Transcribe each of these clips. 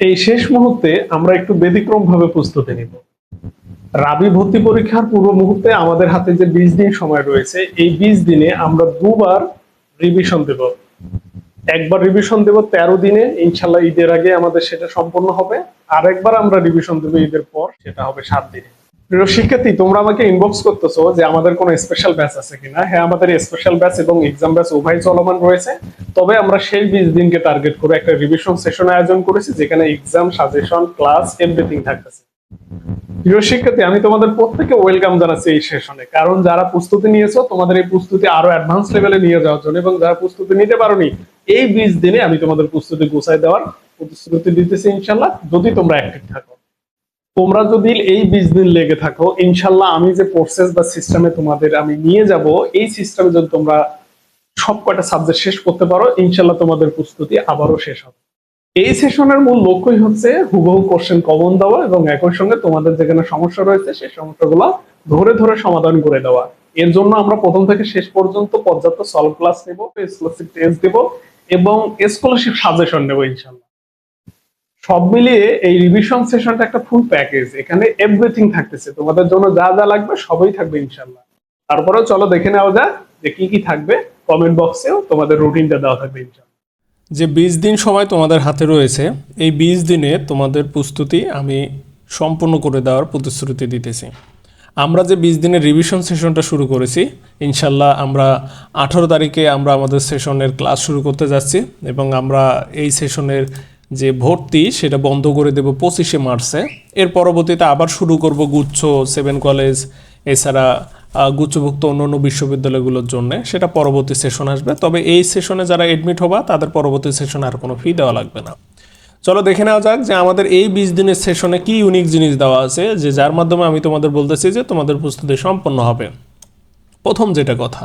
এই শেষ মুহূর্তে আমরা একটু ব্যতিক্রম ভাবে প্রস্তুতি নিব। রাবি ভর্তি পরীক্ষার পূর্ব মুহূর্তে আমাদের হাতে যে বিশ দিন সময় রয়েছে, এই বিশ দিনে আমরা দুবার রিভিশন দেব। একবার রিভিশন দেব তেরো দিনে, ইনশাল্লাহ ঈদের আগে আমাদের সেটা সম্পন্ন হবে। আর একবার আমরা রিভিশন দেবো ঈদের পর, সেটা হবে সাত দিনে। শিক্ষার্থী তোমরা আমাকে ইনবক্স করতেছো যে আমাদের কোনো স্পেশাল ব্যাচ আছে কিনা। হ্যাঁ আমাদের স্পেশাল ব্যাচ এবং এক্সাম ব্যাচ উভয় চলমান রয়েছে। তবে আমরা সেই বিশ দিনকে টার্গেট করে একটা রিভিশন সেশন আয়োজন করেছি, যেখানে এক্সাম সাজেশন ক্লাস এভরিথিং থাকতেছে। প্রিয় শিক্ষার্থী আমি তোমাদের প্রত্যেকে ওয়েলকাম জানাচ্ছি এই সেশনে কারণ যারা প্রস্তুতি নিয়েছো, তোমাদের এই প্রস্তুতি আরও অ্যাডভান্স লেভেলে নিয়ে যাওয়ার জন্য এবং যারা প্রস্তুতি নিতে পারোনি, এই বিশ দিনে আমি তোমাদের প্রস্তুতি গোছায় দেওয়ার প্রতিশ্রুতি দিতেছি ইনশাল্লাহ যদি তোমরা অ্যাক্টিভ থাকো। তোমরা যদি এই বিশ দিন লেগে থাকো, ইনশাল্লাহ আমি যে প্রসেস বা সিস্টেমে তোমাদের আমি নিয়ে যাব, এই সিস্টেমে যদি তোমরা সব কয়টা সাবজেক্ট শেষ করতে পারো, ইনশাল্লাহ তোমাদের প্রস্তুতি আবারও শেষ হবে। এই সেশনের মূল লক্ষ্যই হচ্ছে হুবহু কোশ্চেন কমন দেওয়া এবং একই সঙ্গে তোমাদের যেখানে সমস্যা রয়েছে, সেই সমস্যাগুলো ধরে ধরে সমাধান করে দেওয়া। এর জন্য আমরা প্রথম থেকে শেষ পর্যন্ত পর্যাপ্ত সলভ ক্লাস নেব স্কলারশিপ টেস্ট দেব এবং স্কলারশিপ সাজেশন নেব ইনশাল্লাহ। সব মিলিয়ে এই রিভিশন সেশনটা একটা ফুল প্যাকেজ এখানে এভরিথিং থাকতেছে। তোমাদের জন্য যা যা লাগবে সবই থাকবে ইনশাল্লাহ তারপরেও চলো দেখে নেওয়া যাক যে কি কি থাকবে। কমেন্ট বক্সেও তোমাদের রুটিনটা দেওয়া থাকবে ইনশাল্লাহ যে বিশ দিন সময় তোমাদের হাতে রয়েছে, এই বিশ দিনে তোমাদের প্রস্তুতি আমি সম্পূর্ণ করে দেওয়ার প্রতিশ্রুতি দিতেছি। আমরা যে বিশ দিনের রিভিশন সেশনটা শুরু করেছি ইনশাল্লাহ আমরা আঠারো তারিখে আমরা আমাদের সেশনের ক্লাস শুরু করতে যাচ্ছি এবং আমরা এই সেশনের যে ভর্তি, সেটা বন্ধ করে দেব পঁচিশে মার্চে। এর পরবর্তীতে আবার শুরু করব গুচ্ছ, সেভেন কলেজ, এছাড়া গুচ্ছভুক্ত অন্যান্য বিশ্ববিদ্যালয়গুলোর জন্য। সেটা পরবর্তী সেশন আসবে। তবে এই সেশনে যারা এডমিট হবা, তাদের পরবর্তী সেশনে আর কোনো ফি দেওয়া লাগবে না। চলো দেখে নেওয়া যাক যে আমাদের এই বিশ দিনের সেশনে কি ইউনিক জিনিস দেওয়া আছে, যে যার মাধ্যমে আমি তোমাদের বলতেছি যে তোমাদের প্রস্তুতি সম্পন্ন হবে। প্রথম যেটা কথা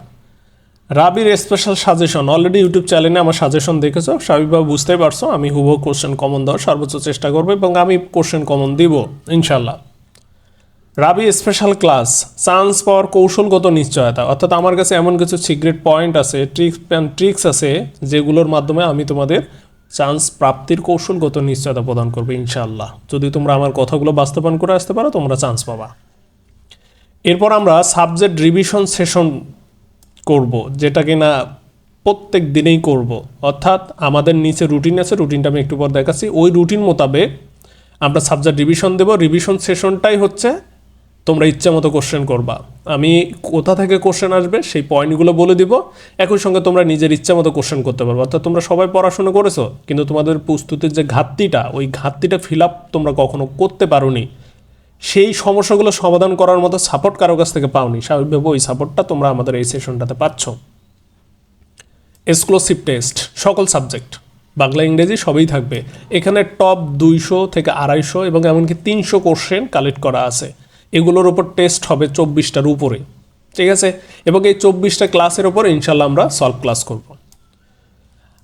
রাবির স্পেশাল সাজেশন অলরেডি ইউটিউব চ্যানেলে আমার সাজেশন দেখেছ, স্বাভাবিকভাবে বুঝতে পারছ, আমি হুবহু কোশ্চেন কমন দেওয়ার সর্বোচ্চ চেষ্টা করব এবং আমি কোশ্চেন কমন দিব ইনশাল্লাহ রাবি স্পেশাল ক্লাস চান্স পাওয়ার কৌশলগত নিশ্চয়তা। অর্থাৎ আমার কাছে এমন কিছু সিক্রেট পয়েন্ট আছে ট্রিক্স ট্রিক্স আছে, যেগুলোর মাধ্যমে আমি তোমাদের চান্স প্রাপ্তির কৌশলগত নিশ্চয়তা প্রদান করব ইনশাল্লাহ যদি তোমরা আমার কথাগুলো বাস্তবায়ন করে আসতে পারো, তোমরা চান্স পাবা। এরপর আমরা সাবজেক্ট রিভিশন সেশন করব, যেটা কিনা প্রত্যেক দিনেই করব। অর্থাৎ আমাদের নিচে রুটিন আছে রুটিনটা আমি একটু পর দেখাচ্ছি। ওই রুটিন মোতাবেক আমরা সাবজেক্ট রিভিশন দেব। রিভিশন সেশনটাই হচ্ছে তোমরা ইচ্ছা মতো কোশ্চেন করবা। আমি কোথা থেকে কোশ্চেন আসবে সেই পয়েন্টগুলো বলে দিব। একই সঙ্গে তোমরা নিজের ইচ্ছা মতো কোশ্চেন করতে পারবে। অর্থাৎ তোমরা সবাই পড়াশোনা করেছ, কিন্তু তোমাদের প্রস্তুতির যে ঘাটতিটা, ওই ঘাটতিটা ফিল আপ তোমরা কখনো করতে পারোনি। সেই সমস্যাগুলো সমাধান করার মতো সাপোর্ট কারও কাছ থেকে পাওনি। স্বাভাবিকভাবে ওই সাপোর্টটা তোমরা আমাদের এই সেশনটাতে পাচ্ছ। এক্সক্লুসিভ টেস্ট সকল সাবজেক্ট বাংলা, ইংরেজি সবই থাকবে। এখানে টপ দুইশো থেকে আড়াইশো এবং এমনকি তিনশো কোশ্চেন কালেক্ট করা আছে। এগুলোর ওপর টেস্ট হবে চব্বিশটার উপরে। ঠিক আছে? এবং এই চব্বিশটা ক্লাসের ওপর ইনশাল্লাহ আমরা সলভ ক্লাস করব।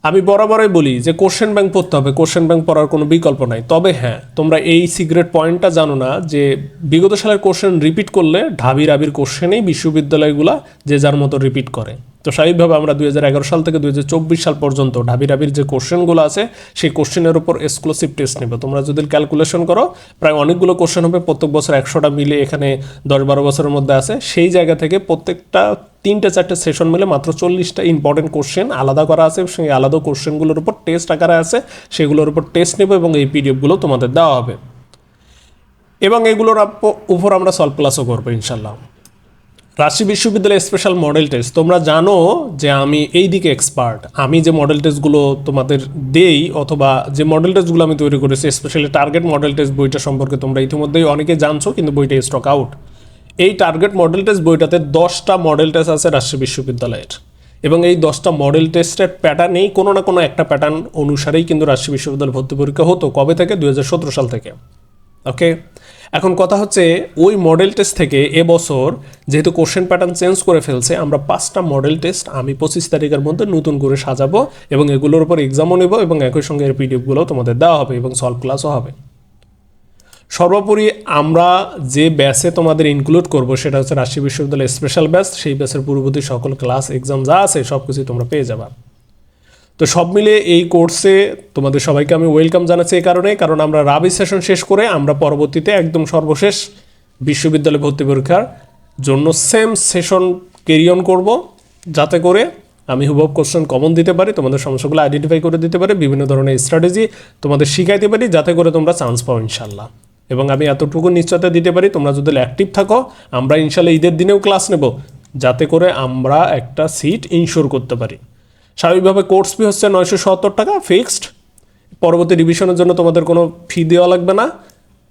আমি বরাবরই বলি যে কোশ্চেন ব্যাংক পড়তে হবে কোশ্চেন ব্যাংক পড়ার কোনো বিকল্প নাই। তবে হ্যাঁ তোমরা এই সিক্রেট পয়েন্টটা জানো না যে বিগত সালের কোশ্চেন রিপিট করলে ঢাবি রাবির কোশ্চেনেই বিশ্ববিদ্যালয়গুলা যে যার মতো রিপিট করে। তো স্বাভাবিকভাবে আমরা দুই হাজার এগারো সাল থেকে দুই হাজার চব্বিশ সাল পর্যন্ত ঢাবি রাবির যে কোশ্চেনগুলো আছে, সেই কোশ্চেনের উপর এক্সক্লুসিভ টেস্ট নেবে। তোমরা যদি ক্যালকুলেশন করো, প্রায় অনেকগুলো কোশ্চেন হবে, প্রত্যেক বছর একশোটা মিলে এখানে দশ বারো বছরের মধ্যে আছে। সেই জায়গা থেকে প্রত্যেকটা তিনটে চারটে সেশন মিলে মাত্র চল্লিশটা ইম্পর্টেন্ট কোশ্চেন আলাদা করা আছে, সেই আলাদা কোশ্চেনগুলোর উপর টেস্ট আকারে আছে, সেগুলোর উপর টেস্ট নেব এবং এই পিডিএফগুলো তোমাদের দেওয়া হবে। এবং এগুলোর উপর আমরা সলভ ক্লাসও করব ইনশাল্লাহ রাজশাহী বিশ্ববিদ্যালয়ের স্পেশাল মডেল টেস্ট তোমরা জানো যে আমি এই দিকে এক্সপার্ট আমি যে মডেল টেস্টগুলো তোমাদের দেই অথবা যে মডেল টেস্টগুলো আমি তৈরি করেছি স্পেশালি টার্গেট মডেল টেস্ট বইটা সম্পর্কে তোমরা ইতিমধ্যেই অনেকে জানছো, কিন্তু বইটা স্টক আউট এই টার্গেট মডেল টেস্ট বইটাতে দশটা মডেল টেস্ট আছে রাজশাহী বিশ্ববিদ্যালয়ের। এবং এই দশটা মডেল টেস্টের প্যাটার্নেই কোনো না কোনো একটা প্যাটার্ন অনুসারেই কিন্তু রাজশাহী বিশ্ববিদ্যালয় ভর্তি পরীক্ষা হতো কবে থেকে? দু হাজার সতেরো সাল থেকে। ওকে এখন কথা হচ্ছে ওই মডেল টেস্ট থেকে এবছর যেহেতু কোশ্চেন প্যাটার্ন চেঞ্জ করে ফেলছে, আমরা পাঁচটা মডেল টেস্ট আমি পঁচিশ তারিখের মধ্যে নতুন করে সাজাবো এবং এগুলোর উপর এক্সামও নেব এবং একই সঙ্গে এর পিডিএফগুলোও তোমাদের দেওয়া হবে এবং সলভ ক্লাসও হবে। সর্বোপরি আমরা যে ব্যাচে তোমাদের ইনক্লুড করব, সেটা হচ্ছে রাজশাহী বিশ্ববিদ্যালয়ের স্পেশাল ব্যাচ সেই ব্যাচের পূর্ববর্তী সকল ক্লাস এক্সাম যা আছে সব কিছুই তোমরা পেয়ে যাবা। তো সব মিলে এই কোর্সে তোমাদের সবাইকে আমি ওয়েলকাম জানাচ্ছি এই কারণে, কারণ আমরা রাবি সেশন শেষ করে আমরা পরবর্তীতে একদম সর্বশেষ বিশ্ববিদ্যালয় ভর্তি পরীক্ষার জন্য সেম সেশন ক্যারি অন করব, যাতে করে আমি হুবহু কোশ্চেন কমন দিতে পারি, তোমাদের সমস্যাগুলো আইডেন্টিফাই করে দিতে পারি, বিভিন্ন ধরনের স্ট্র্যাটেজি তোমাদের শিখাইতে পারি, যাতে করে তোমরা চান্স পাও ইনশাল্লাহ এবং আমি এতটুকু নিশ্চয়তা দিতে পারি, তোমরা যদি অ্যাক্টিভ থাকো, আমরা ইনশাল্লাহ ঈদের দিনেও ক্লাস নেব, যাতে করে আমরা একটা সিট ইনশোর করতে পারি। স্বাভাবিকভাবে কোর্স ফি হচ্ছে নয়শো সত্তর টাকা ফিক্সড পরবর্তী রিভিশনের জন্য তোমাদের কোনো ফি দেওয়া লাগবে না।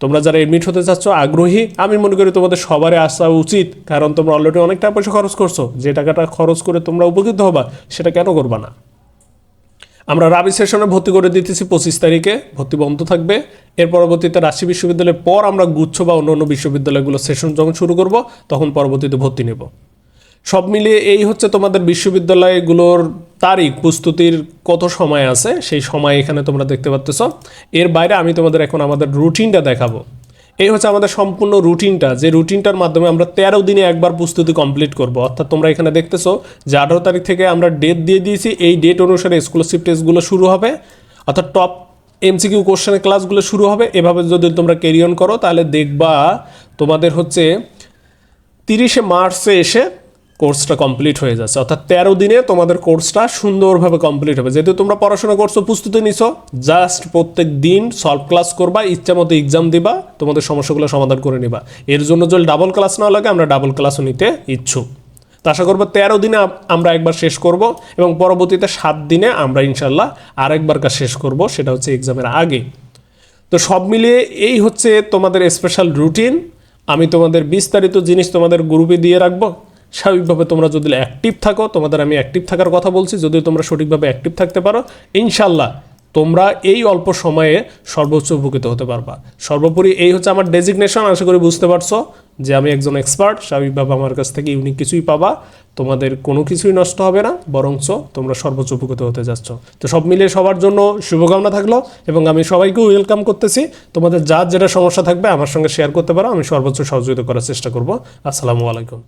তোমরা যারা এডমিট হতে চাচ্ছ, আগ্রহী, আমি মনে করি তোমাদের সবারই আসা উচিত, কারণ তোমরা অলরেডি অনেক টাকা পয়সা খরচ করছ, যে টাকাটা খরচ করে তোমরা উপকৃত হবা, সেটা কেন করবা না? আমরা রাবি সেশনে ভর্তি করে দিতেছি পঁচিশ তারিখে, ভর্তি বন্ধ থাকবে। এর পরবর্তীতে রাজশাহী বিশ্ববিদ্যালয়ের পর আমরা গুচ্ছ বা অন্য অন্য বিশ্ববিদ্যালয়গুলো সেশন যখন শুরু করব, তখন পরবর্তীতে ভর্তি নেব। সব মিলিয়ে এই হচ্ছে তোমাদের বিশ্ববিদ্যালয়গুলোর তারিখ, প্রস্তুতির কত সময় আছে, সেই সময় এখানে তোমরা দেখতে পাচ্ছ এর বাইরে আমি তোমাদের এখন আমাদের রুটিনটা দেখাবো। এই হচ্ছে আমাদের সম্পূর্ণ রুটিনটা। যে রুটিনটার মাধ্যমে আমরা তেরো দিনে একবার প্রস্তুতি কমপ্লিট করব। অর্থাৎ তোমরা এখানে দেখতেছো যে আঠারো তারিখ থেকে আমরা ডেট দিয়ে দিয়েছি। এই ডেট অনুসারে স্কলারশিপ টেস্টগুলো শুরু হবে। অর্থাৎ টপ এমসিকিউ কোশ্চেনের ক্লাসগুলো শুরু হবে। এভাবে যদি তোমরা ক্যারি অন করো, তাহলে দেখবা তোমাদের হচ্ছে তিরিশে মার্চে এসে কোর্সটা কমপ্লিট হয়ে যাচ্ছে। অর্থাৎ তেরো দিনে তোমাদের কোর্সটা সুন্দরভাবে কমপ্লিট হবে। যেহেতু তোমরা পড়াশোনা করছ, প্রস্তুতি নিছো জাস্ট প্রত্যেক দিন সলভ ক্লাস করবা, ইচ্ছা মতো এক্সাম দিবা, তোমাদের সমস্যাগুলো সমাধান করে নিবা। এর জন্য যদি ডাবল ক্লাস না লাগে, আমরা ডাবল ক্লাসও নিতে ইচ্ছুক। তো আশা করব তেরো দিনে আমরা একবার শেষ করব এবং পরবর্তীতে সাত দিনে আমরা ইনশাল্লাহ আরেকবার কাজ শেষ করব, সেটা হচ্ছে এক্সামের আগে। তো সব মিলিয়ে এই হচ্ছে তোমাদের স্পেশাল রুটিন আমি তোমাদের বিস্তারিত জিনিস তোমাদের গ্রুপে দিয়ে রাখব। স্বাভাবিকভাবে তোমরা যদি অ্যাক্টিভ থাকো, তোমাদের আমি অ্যাক্টিভ থাকার কথা বলছি যদি তোমরা সঠিকভাবে অ্যাক্টিভ থাকতে পারো ইনশাল্লাহ তোমরা এই অল্প সময়ে সর্বোচ্চ উপকৃত হতে পারবা। সর্বোপরি এই হচ্ছে আমার ডেজিগনেশন আশা করি বুঝতে পারছ যে আমি একজন এক্সপার্ট স্বাভাবিকভাবে আমার কাছ থেকে ইউনিক কিছুই পাবা, তোমাদের কোনো কিছুই নষ্ট হবে না, বরঞ্চ তোমরা সর্বোচ্চ উপকৃত হতে যাচ্ছ। তো সব মিলিয়ে সবার জন্য শুভকামনা থাকল এবং আমি সবাইকে ওয়েলকাম করতেছি। তোমাদের যার যেটা সমস্যা থাকবে আমার সঙ্গে শেয়ার করতে পারো, আমি সর্বোচ্চ সহযোগিতা করার চেষ্টা করব। আসসালামু আলাইকুম।